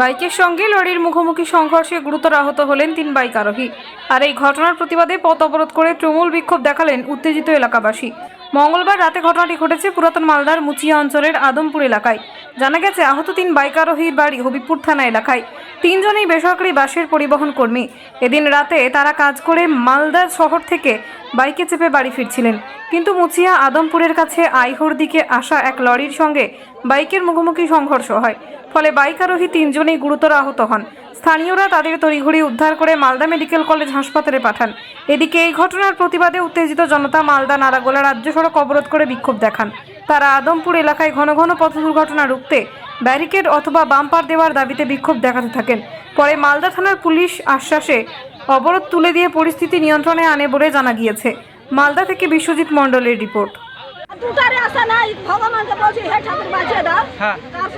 বাইকের সঙ্গে লরির মুখোমুখি সংঘর্ষে গুরুতর আহত হলেন তিন বাইক আরোহী। আর এই ঘটনার প্রতিবাদে পথ অবরোধ করে তৃণমূল বিক্ষোভ দেখালেন উত্তেজিত এলাকাবাসী। মঙ্গলবার রাতে ঘটনাটি ঘটেছে পুরাতন মালদার মুচিয়া অঞ্চলের আদমপুর এলাকায়। জানা গেছে, আহত তিন বাইক আরোহীর বাড়ি হবিপুর থানা এলাকায়। তিনজনেই বেসরকারি বাসের পরিবহন কর্মী। এদিন রাতে তারা কাজ করে মালদা শহর থেকে বাইকে চেপে বাড়ি ফিরছিলেন। কিন্তু মুচিয়া আদমপুরের কাছে আইহোর দিকে আসা এক লরির সঙ্গে বাইকের মুখোমুখি সংঘর্ষ হয়। ফলে বাইক আরোহী তিনজনেই গুরুতর আহত হন। স্থানীয়রা তাদের তড়িঘড়ি উদ্ধার করে মালদা মেডিকেল কলেজ হাসপাতালে পাঠান। এদিকে এই ঘটনার প্রতিবাদে উত্তেজিত জনতা মালদা নারাগোলা রাজ্য সড়ক অবরোধ করে বিক্ষোভ দেখান। তারা আদমপুর এলাকায় ঘন ঘন পথ দুর্ঘটনা রুখতে ব্যারিকেড অথবা বাম্পার দেওয়ার দাবিতে বিক্ষোভ দেখাতে থাকেন। পরে মালদা থানার পুলিশ আশ্বাসে অবরোধ তুলে দিয়ে পরিস্থিতি নিয়ন্ত্রণে আনে বলে জানা গিয়েছে। মালদা থেকে বিশ্বজিৎ মণ্ডলের রিপোর্ট। দুটারে আসা নাই। ভগবানকে বলছি হে ঠাকুর বাঁচিয়ে দাও। হ্যাঁ। তার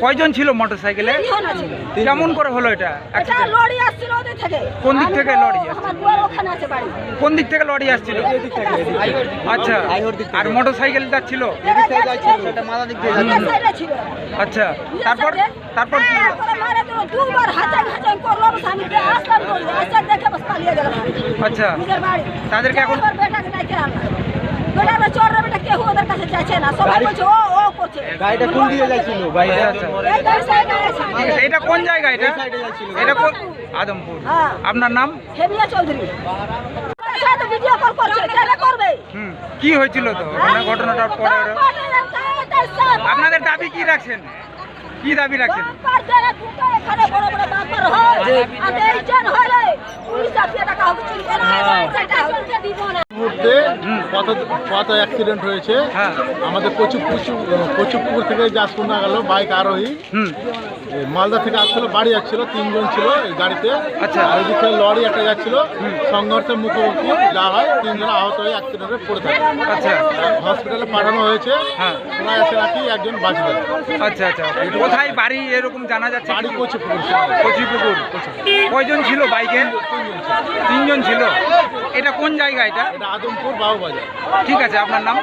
কয়জন ছিল মোটর সাইকেলে তিনজন। কেমন করে হলো এটা? এটা accident? লরি আসছিল ওদের থেকে। কোন দিক থেকে লরি কোন দিক থেকে লরি আসছিল? আচ্ছা আর মোটর সাইকেল যাচ্ছিল ছিল? আচ্ছা তারপর তারপর হ্যাঁ। আচ্ছা তাদেরকে এখন- চোর বেটা কেউ ওদের কাছে যাচ্ছে না। সবাই বলছে ও ও করছে গাড়িটা কোন দিকে যাচ্ছিল আচ্ছা, আচ্ছা। এটা কোন জায়গা এটা এটা কোন আদমপুর হ্যাঁ। আপনার নাম হেমিয়া চৌধুরী আচ্ছা, ভিডিও কল করছে কেন করবে হুম কি হয়েছিল তো ঘটনাটার পরে আপনাদের দাবি কি রাখছেন কি দাবি রাখছেন হয় পথ পথ অ্যাক্সিডেন্ট হয়েছে? হ্যাঁ। আমাদের কচুপ কচুপুকুর থেকে যা শোনা গেল বাইক আরোহী। হুম। মালদা থেকে আসছিল বাড়ি যাচ্ছিল তিনজন ছিল এই গাড়িতে। আচ্ছা। আর এদিকে লরি একটা যাচ্ছিল সংঘর্ষের মুখোমুখি যা হয় তিনজন আহত হয়ে অ্যাক্সিডেন্টে পড়ে থাকে। আচ্ছা। হসপিটালে পাঠানো হয়েছে। হ্যাঁ। শোনা যাচ্ছে নাকি একজন বাঁচবে। আচ্ছা আচ্ছা। কোথায় বাড়ি এরকম জানা যাচ্ছে? বাড়ি? কচুপুকুর। কচিপুকুর। কয়জন ছিল বাইকে? তিনজন ছিল? এটা কোন জায়গা এটা? আদমপুর বাবুবাজার ঠিক আছে আপনার নাম?